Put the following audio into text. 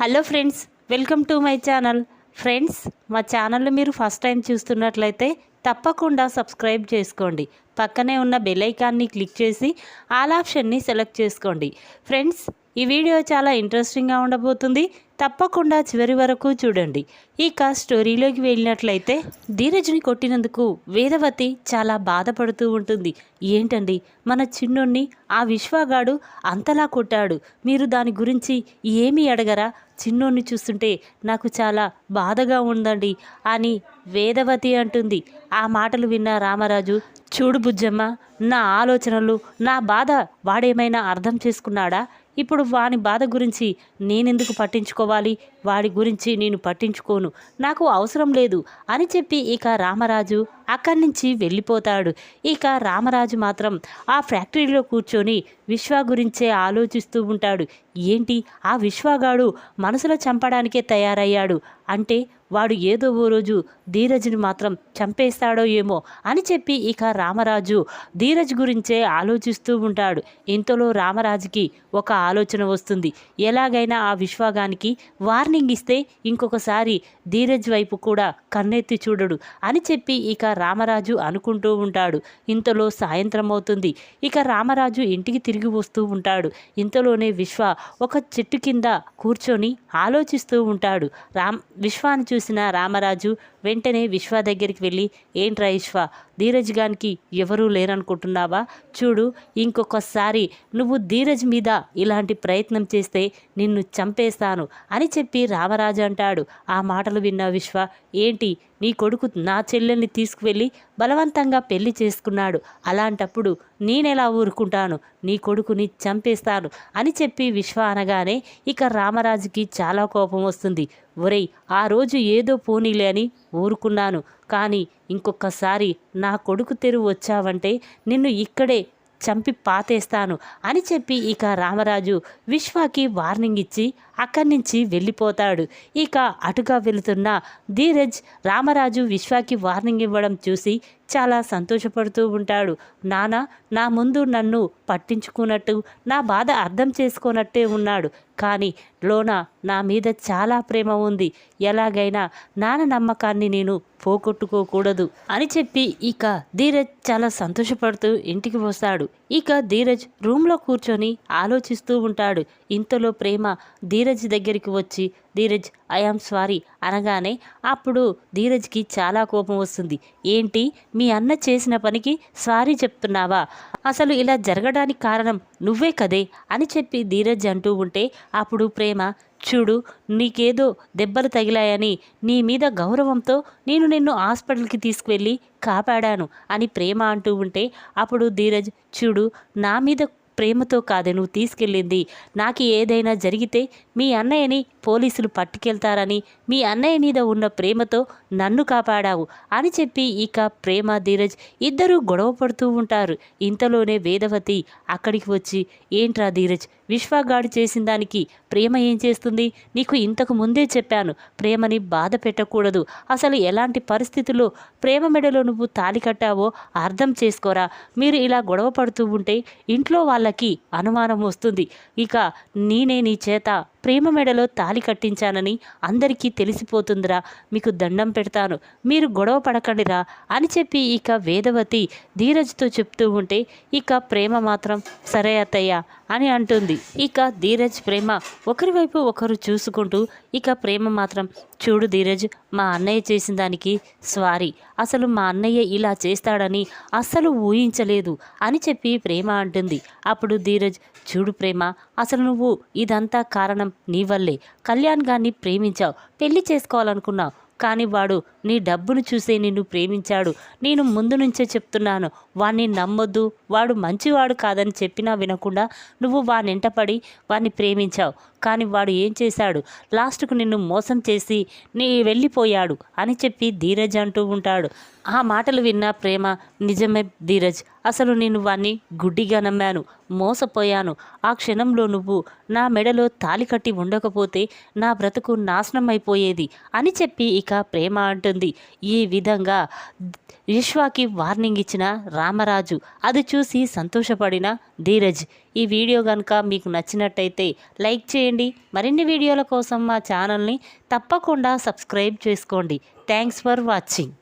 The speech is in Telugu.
Hello friends welcome to my channel. Friends మా ఛానల్ మీరు ఫస్ట్ టైం చూస్తున్నట్లయితే తప్పకుండా సబ్స్క్రైబ్ చేసుకోండి. పక్కనే ఉన్న బెల్ ఐకాన్ని క్లిక్ చేసి ఆల్ ఆప్షన్ని సెలెక్ట్ చేసుకోండి. ఫ్రెండ్స్ ఈ వీడియో చాలా ఇంట్రెస్టింగ్గా ఉండబోతుంది. తప్పకుండా చివరి వరకు చూడండి. ఇక స్టోరీలోకి వెళ్ళినట్లయితే ధీరజ్ని కొట్టినందుకు వేదవతి చాలా బాధపడుతూ ఉంటుంది. ఏంటండి? మన చిన్నుణ్ణి ఆ విశ్వగాడు అంతలా కొట్టాడు. మీరు దాని గురించి ఏమీ అడగరా? చిన్నోడిని చూస్తుంటే నాకు చాలా బాధగా ఉందండి అని వేదవతి అంటుంది. ఆ మాటలు విన్న రామరాజు చూడు బుజ్జమ్మ నా ఆలోచనలు నా బాధ వాడేమైనా అర్థం చేసుకున్నాడా? ఇప్పుడు వాని బాధ గురించి నేనెందుకు పట్టించుకోవాలి? వాడి గురించి నేను పట్టించుకోను. నాకు అవసరం లేదు అని చెప్పి ఇక రామరాజు అక్కడి నుంచి వెళ్ళిపోతాడు. ఇక రామరాజు మాత్రం ఆ ఫ్యాక్టరీలో కూర్చొని విశ్వ గురించే ఆలోచిస్తూ ఉంటాడు. ఏంటి? ఆ విశ్వగాడు మనసులో చంపడానికే తయారయ్యాడు. అంటే వాడు ఏదో ఓ రోజు ధీరజ్ని మాత్రం చంపేస్తాడో ఏమో అని చెప్పి ఇక రామరాజు ధీరజ్ గురించే ఆలోచిస్తూ ఉంటాడు. ఇంతలో రామరాజుకి ఒక ఆలోచన వస్తుంది. ఎలాగైనా ఆ విశ్వాగానికి వార్నింగ్ ఇస్తే ఇంకొకసారి ధీరజ్ వైపు కూడా కన్నెత్తి చూడడు అని చెప్పి ఇక రామరాజు అనుకుంటూ ఉంటాడు. ఇంతలో సాయంత్రం అవుతుంది. ఇక రామరాజు ఇంటికి తిరిగి వస్తూ ఉంటాడు. ఇంతలోనే విశ్వ ఒక చెట్టు కింద కూర్చొని ఆలోచిస్తూ ఉంటాడు. రామ్ విశ్వాన్ని చూసిన రామరాజు వెంటనే విశ్వ దగ్గరికి వెళ్ళి ఏంట్రా విశ్వ ధీరజ్ గానికి ఎవరూ లేరనుకుంటున్నావా? చూడు ఇంకొకసారి నువ్వు ధీరజ్ మీద ఇలాంటి ప్రయత్నం చేస్తే నిన్ను చంపేస్తాను అని చెప్పి రామరాజు అంటాడు. ఆ మాటలు విన్న విశ్వ ఏంటి నీ కొడుకు నా చెల్లెల్ని తీసుకువెళ్ళి బలవంతంగా పెళ్ళి చేసుకున్నాడు. అలాంటప్పుడు నేనెలా ఊరుకుంటాను? నీ కొడుకుని చంపేస్తాను అని చెప్పి విశ్వ అనగానే ఇక రామరాజుకి చాలా కోపం వస్తుంది. ఒరేయ్ ఆ రోజు ఏదో పోనీలే అని ఊరుకున్నాను. కానీ ఇంకొకసారి నా కొడుకు తెరువు వచ్చావంటే నిన్ను ఇక్కడే చంపి పాతేస్తాను అని చెప్పి ఇక రామరాజు విశ్వాకి వార్నింగ్ ఇచ్చి అక్కడి నుంచి వెళ్ళిపోతాడు. ఇక అటుగా వెళుతున్న ధీరజ్ రామరాజు విశ్వాకి వార్నింగ్ ఇవ్వడం చూసి చాలా సంతోషపడుతూ ఉంటాడు. నాన్న నా ముందు నన్ను పట్టించుకున్నట్టు నా బాధ అర్థం చేసుకున్నట్టే ఉన్నాడు. కానీ లోన నా మీద చాలా ప్రేమ ఉంది. ఎలాగైనా నాన్న నమ్మకాన్ని నేను పోగొట్టుకోకూడదు అని చెప్పి ఇక ధీరజ్ చాలా సంతోషపడుతూ ఇంటికి వస్తాడు. ఇక ధీరజ్ రూమ్లో కూర్చొని ఆలోచిస్తూ ఉంటాడు. ఇంతలో ప్రేమ ధీరజ్ దగ్గరికి వచ్చి ధీరజ్ ఐఆమ్ సారీ అనగానే అప్పుడు ధీరజ్కి చాలా కోపం వస్తుంది. ఏంటి? మీ అన్న చేసిన పనికి సారీ చెప్తున్నావా? అసలు ఇలా జరగడానికి కారణం నువ్వే కదే? అని చెప్పి ధీరజ్ అంటూ ఉంటే అప్పుడు ప్రేమ చూడు నీకేదో దెబ్బలు తగిలాయని నీ మీద గౌరవంతో నేను నిన్ను హాస్పిటల్కి తీసుకువెళ్ళి కాపాడాను అని ప్రేమ అంటూ ఉంటే అప్పుడు ధీరజ్ చూడు నా మీద ప్రేమతో కాదే నువ్వు తీసుకెళ్ళింది. నాకు ఏదైనా జరిగితే మీ అన్నయ్యని పోలీసులు పట్టుకెళ్తారని మీ అన్నయ్య మీద ఉన్న ప్రేమతో నన్ను కాపాడావు అని చెప్పి ఇక ప్రేమ ధీరజ్ ఇద్దరూ గొడవ పడుతూ ఉంటారు. ఇంతలోనే వేదవతి అక్కడికి వచ్చి ఏంట్రా ధీరజ్ విశ్వగాడు చేసిన దానికి ప్రేమ ఏం చేస్తుంది? నీకు ఇంతకు ముందే చెప్పాను ప్రేమని బాధ పెట్టకూడదు. అసలు ఎలాంటి పరిస్థితుల్లో ప్రేమ మెడలో నువ్వు తాలి కట్టావో అర్థం చేసుకోరా. మీరు ఇలా గొడవ పడుతూ ఉంటే ఇంట్లో వాళ్ళకి అనుమానం వస్తుంది. ఇక నేనే నీ చేత ప్రేమ మెడలో తాలి కట్టించానని అందరికీ తెలిసిపోతుందిరా. మీకు దండం పెడతాను. మీరు గొడవ పడకండిరా అని చెప్పి ఇక వేదవతి ధీరజ్తో చెప్తూ ఉంటే ఇక ప్రేమ మాత్రం సరే అత్తయ్య అని అంటుంది. ఇక ధీరజ్ ప్రేమ ఒకరి వైపు ఒకరు చూసుకుంటూ ఇక ప్రేమ మాత్రం చూడు ధీరజ్ మా అన్నయ్య చేసిన దానికి స్వారీ. అసలు మా అన్నయ్య ఇలా చేస్తాడని అస్సలు ఊహించలేదు అని చెప్పి ప్రేమ అంటుంది. అప్పుడు ధీరజ్ చూడు ప్రేమ అసలు నువ్వు ఇదంతా కారణం నీ వల్లే. కళ్యాణ్ గారిని ప్రేమించావు. పెళ్ళి చేసుకోవాలనుకున్నావు కానీ వాడు నీ డబ్బును చూసే నిన్ను ప్రేమించాడు. నేను ముందు నుంచే చెప్తున్నాను. వాణ్ణి నమ్మొద్దు. వాడు మంచివాడు కాదని చెప్పినా వినకుండా నువ్వు వానింటపడి వాణ్ణి ప్రేమించావు. కానీ వాడు ఏం చేశాడు? లాస్ట్కు నిన్ను మోసం చేసి నీ వెళ్ళిపోయాడు అని చెప్పి ధీరజ్ అంటూ ఉంటాడు. ఆ మాటలు విన్న ప్రేమ నిజమే ధీరజ్ అసలు నేను వాణ్ణి గుడ్డిగా నమ్మాను మోసపోయాను. ఆ క్షణంలో నువ్వు నా మెడలో తాలి కట్టి ఉండకపోతే నా బ్రతుకు నాశనం అయిపోయేది అని చెప్పి ఇక ప్రేమ అంటుంది. ఈ విధంగా విశ్వాకి వార్నింగ్ ఇచ్చిన రామరాజు. అది చూసి సంతోషపడిన ధీరజ్. ఈ వీడియో కనుక మీకు నచ్చినట్టయితే లైక్ చేయండి. మరిన్ని వీడియోల కోసం మా ఛానల్ని తప్పకుండా సబ్స్క్రైబ్ చేసుకోండి. Thanks for watching.